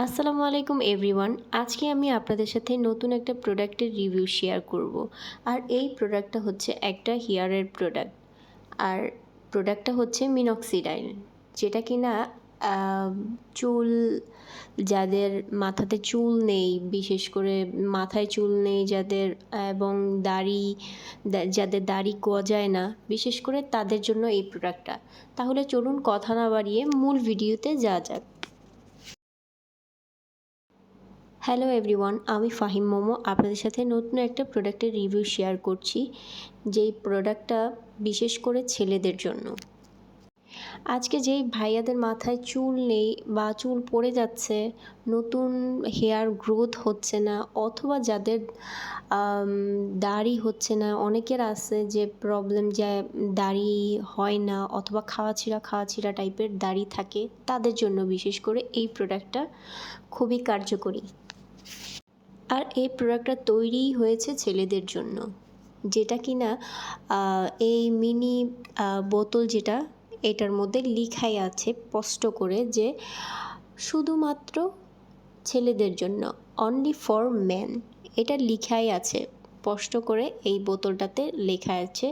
আসসালামু আলাইকুম এভরিওয়ান। আজকে আমি আপনাদের সাথে নতুন একটা প্রোডাক্টের রিভিউ শেয়ার করব। আর এই প্রোডাক্টটা হচ্ছে একটা হেয়ারের প্রোডাক্ট। আর প্রোডাক্টটা হচ্ছে মিনক্সিডাইল, যেটা কিনা চুল যাদের মাথাতে চুল নেই, বিশেষ করে মাথায় চুল নেই যাদের, এবং দাড়ি যাদের দাড়ি গজায় না, বিশেষ করে তাদের জন্য এই প্রোডাক্টটা। তাহলে চলুন কথা না বাড়িয়ে মূল ভিডিওতে যা যাক। হ্যালো এভরিওয়ান আমি ফাহিম মোমো। আপনাদের সাথে নতুন একটা প্রোডাক্টের রিভিউ শেয়ার করছি, যেই প্রোডাক্টটা বিশেষ করে ছেলেদের জন্য। আজকে যেই ভাইয়াদের মাথায় চুল নেই বা চুল পড়ে যাচ্ছে, নতুন হেয়ার গ্রোথ হচ্ছে না, অথবা যাদের দাড়ি হচ্ছে না, অনেকের আছে যে প্রবলেম যে দাড়ি হয় না, অথবা খাওয়া ছিঁড়া খাওয়া ছিঁড়া টাইপের দাড়ি থাকে, তাদের জন্য বিশেষ করে এই প্রোডাক্টটা খুবই কার্যকরী। আর এই প্রোডাক্টটা তৈরিই হয়েছে ছেলেদের জন্য। যেটা কি না এই মিনি বোতল যেটা, এটার মধ্যে লিখাই আছে স্পষ্ট করে যে শুধুমাত্র ছেলেদের জন্য অনলি ফর ম্যান এটা লিখাই আছে স্পষ্ট করে এই বোতলটাতে লেখা আছে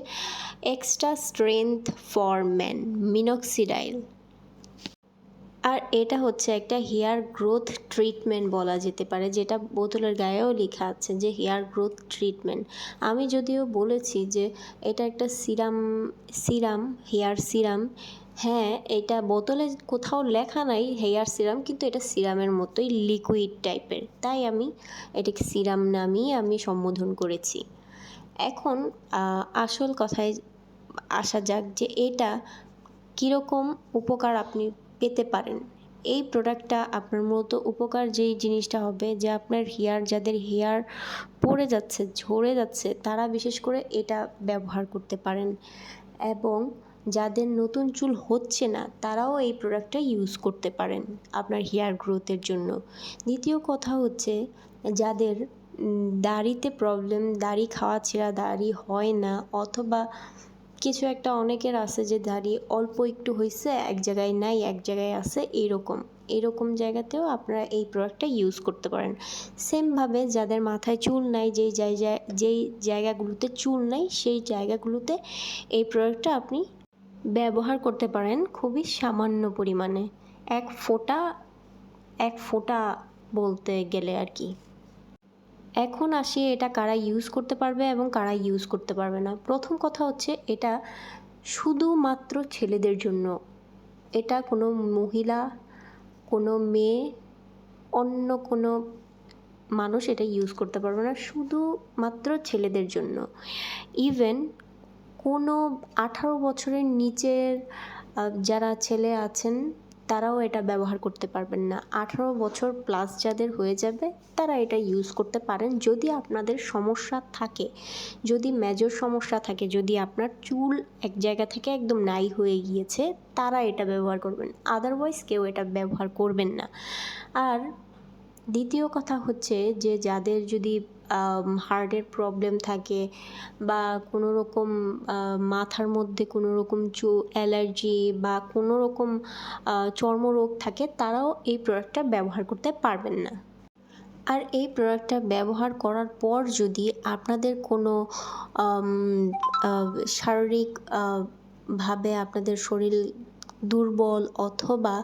extra strength for man minoxidil আর এটা হচ্ছে একটা হেয়ার গ্রোথ ট্রিটমেন্ট বলা যেতে পারে, যেটা বোতলের গায়েও লেখা আছে যে হেয়ার গ্রোথ ট্রিটমেন্ট। আমি যদিও বলেছি যে এটা একটা সিরাম সিরাম, হেয়ার সিরাম হ্যাঁ এটা বোতলে কোথাও লেখা নাই হেয়ার সিরাম, কিন্তু এটা সিরামের মতোই লিকুইড টাইপের। তাই আমি এটাকে সিরাম নামিয়ে আমি সম্বোধন করেছি। এখন আসল কথায় আসা যাক যে এটা কীরকম উপকার আপনি পেতে পারেন। এই প্রোডাক্টটা আপনার মূলত উপকার যেই জিনিসটা হবে যে আপনার হেয়ার যাদের হেয়ার পড়ে যাচ্ছে, ঝরে যাচ্ছে, তারা বিশেষ করে এটা ব্যবহার করতে পারেন। এবং যাদের নতুন চুল হচ্ছে না, তারাও এই প্রোডাক্টটা ইউজ করতে পারেন আপনার হেয়ার গ্রোথের জন্য। দ্বিতীয় কথা হচ্ছে যাদের দাড়িতে প্রবলেম দাড়ি খাওয়া ছেঁড়া দাড়ি হয় না, অথবা কিছু একটা অনেকের আছে যে দাড়ি অল্প একটু হয়েছে এক জায়গায় নাই, এক জায়গায় আছে, এরকম। এরকম জায়গাতেও আপনারা এই প্রোডাক্টটা ইউজ করতে পারেন। সেমভাবে যাদের মাথায় চুল নাই, যেই জায়গায় যেই জায়গাগুলোতে চুল নাই, সেই জায়গাগুলোতে এই প্রোডাক্টটা আপনি ব্যবহার করতে পারেন খুবই সামান্য পরিমাণে। এক ফোঁটা এক ফোঁটা বলতে গেলে আর কি। এখন আসি এটা কারা ইউজ করতে পারবে এবং কারা ইউজ করতে পারবে না। প্রথম কথা হচ্ছে এটা শুধুমাত্র ছেলেদের জন্য। এটা কোনো মহিলা, কোনো মেয়ে, অন্য কোনো মানুষ এটা ইউজ করতে পারবে না, শুধুমাত্র ছেলেদের জন্য। ইভেন কোনো আঠারো বছরের নিচের যারা ছেলে আছেন তারাও এটা ব্যবহার করতে পারবেন না। আঠারো বছর প্লাস যাদের হয়ে যাবে, তারা এটা ইউজ করতে পারেন। যদি আপনাদের সমস্যা থাকে, যদি মেজর সমস্যা থাকে, যদি আপনার চুল এক জায়গা থেকে একদম নাই হয়ে গিয়েছে, তারা এটা ব্যবহার করবেন। আদারওয়াইজ কেউ এটা ব্যবহার করবেন না। আর দ্বিতীয় কথা হচ্ছে যে, যাদের যদি হার্টের প্রবলেম থাকে বা কোনো রকম মাথার মধ্যে কোনো রকম চু অ্যালার্জি বা কোনো রকম চর্মরোগ থাকে, তারাও এই প্রোডাক্টটা ব্যবহার করতে পারবেন না। আর এই প্রোডাক্টটা ব্যবহার করার পর যদি আপনাদের কোনো শারীরিক ভাবে আপনাদের শরীর দুর্বল অথবা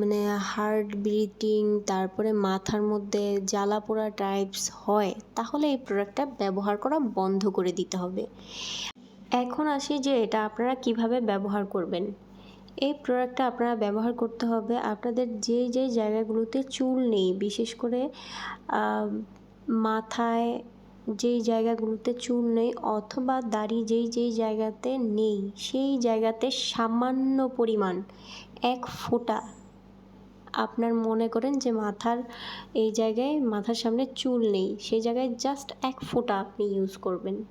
মানে হার্ট বিটিং তারপরে মাথার মধ্যে জ্বালা পোড়া টাইপস হয়, তাহলে এই প্রোডাক্টটা ব্যবহার করা বন্ধ করে দিতে হবে। এখন আসি যে এটা আপনারা কীভাবে ব্যবহার করবেন। এই প্রোডাক্টটা আপনারা ব্যবহার করতে হবে, আপনাদের যে যে জায়গাগুলোতে চুল নেই, বিশেষ করে মাথায় যেই জায়গাগুলোতে চুল নেই অথবা দাড়ি যেই যেই জায়গাতে নেই, সেই জায়গাতে সামান্য পরিমাণ, এক ফোঁটা আপনার মনে করেন যে মাথার, এই জায়গায় মাথার সামনে চুল নেই, সেই জায়গায় জাস্ট এক ফোঁটা আপনি ইউজ করবেন।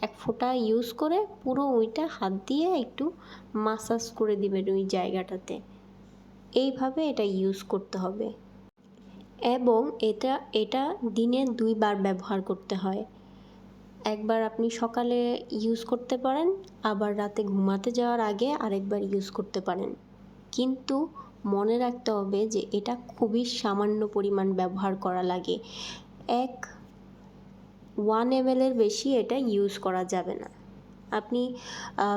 এক ফোঁটা ইউজ করে পুরো ওইটা হাত দিয়ে একটু মাসাজ করে দিবেন ওই জায়গাটাতে। এইভাবে এটা ইউজ করতে হবে। এবং এটা এটা দিনে দুইবার ব্যবহার করতে হয়। একবার আপনি সকালে ইউজ করতে পারেন, আবার রাতে ঘুমাতে যাওয়ার আগে আরেকবার ইউজ করতে পারেন। কিন্তু মনে রাখতে হবে যে এটা খুবই সামান্য পরিমাণ ব্যবহার করা লাগে। এক ওয়ান এম এর বেশি এটা ইউজ করা যাবে না। আপনি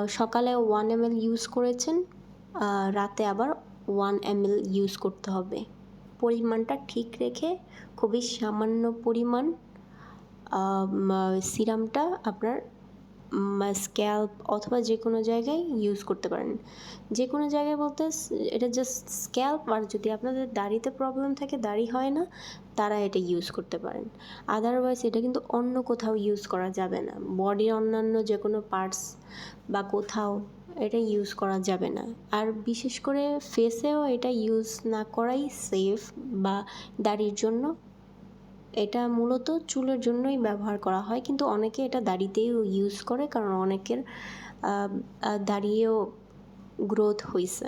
সকালে ওয়ান এম ইউজ করেছেন রাতে আবার ওয়ান এম ইউজ করতে হবে। পরিমাণটা ঠিক রেখে খুবই সামান্য পরিমাণ সিরামটা আপনার স্ক্যাল্প অথবা যে কোনো জায়গায় ইউজ করতে পারেন। যে কোনো জায়গায় বলতে এটা জাস্ট স্ক্যাল্প আর যদি আপনাদের দাড়িতে প্রবলেম থাকে, দাড়ি হয় না, তারা এটা ইউজ করতে পারেন। আদারওয়াইজ এটা কিন্তু অন্য কোথাও ইউজ করা যাবে না। বডির অন্যান্য যে কোনো পার্টস বা কোথাও এটা ইউজ করা যাবে না। আর বিশেষ করে ফেসেও এটা ইউজ না করাই সেফ বা দাড়ির জন্য। এটা মূলত চুলের জন্যই ব্যবহার করা হয়, কিন্তু অনেকে এটা দাড়িতেও ইউজ করে, কারণ অনেকের দাড়িয়েও গ্রোথ হয়েছে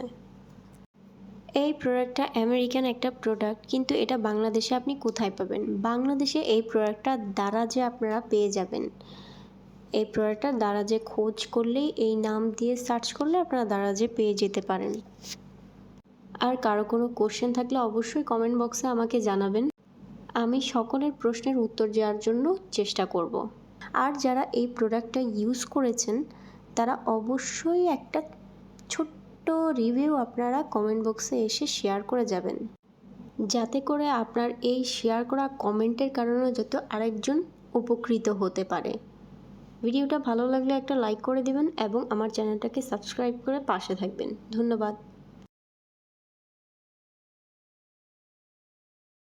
এই প্রোডাক্টটা আমেরিকান একটা প্রোডাক্ট কিন্তু এটা বাংলাদেশে আপনি কোথায় পাবেন? বাংলাদেশে এই প্রোডাক্টটা দ্বারা যে আপনারা পেয়ে যাবেন। এই প্রোডাক্টটা দ্বারা যে খোঁজ করলেই এই নাম দিয়ে সার্চ করলে আপনারা দ্বারা যে পেয়ে যেতে পারেন। আর কারও কোনো কোশ্চেন থাকলে অবশ্যই কমেন্ট বক্সে আমাকে জানাবেন। আমি সকলের প্রশ্নের উত্তর দেওয়ার জন্য চেষ্টা করব। আর যারা এই প্রোডাক্টটা ইউজ করেছেন, তারা অবশ্যই একটা ছোট্ট রিভিউ আপনারা কমেন্ট বক্সে এসে শেয়ার করে যাবেন। যাতে করে আপনার এই শেয়ার করা কমেন্টের কারণে যত আরেকজন উপকৃত হতে পারে। ভিডিওটা ভালো লাগলে একটা লাইক করে দিবেন এবং আমার চ্যানেলটাকে সাবস্ক্রাইব করে পাশে থাকবেন। ধন্যবাদ।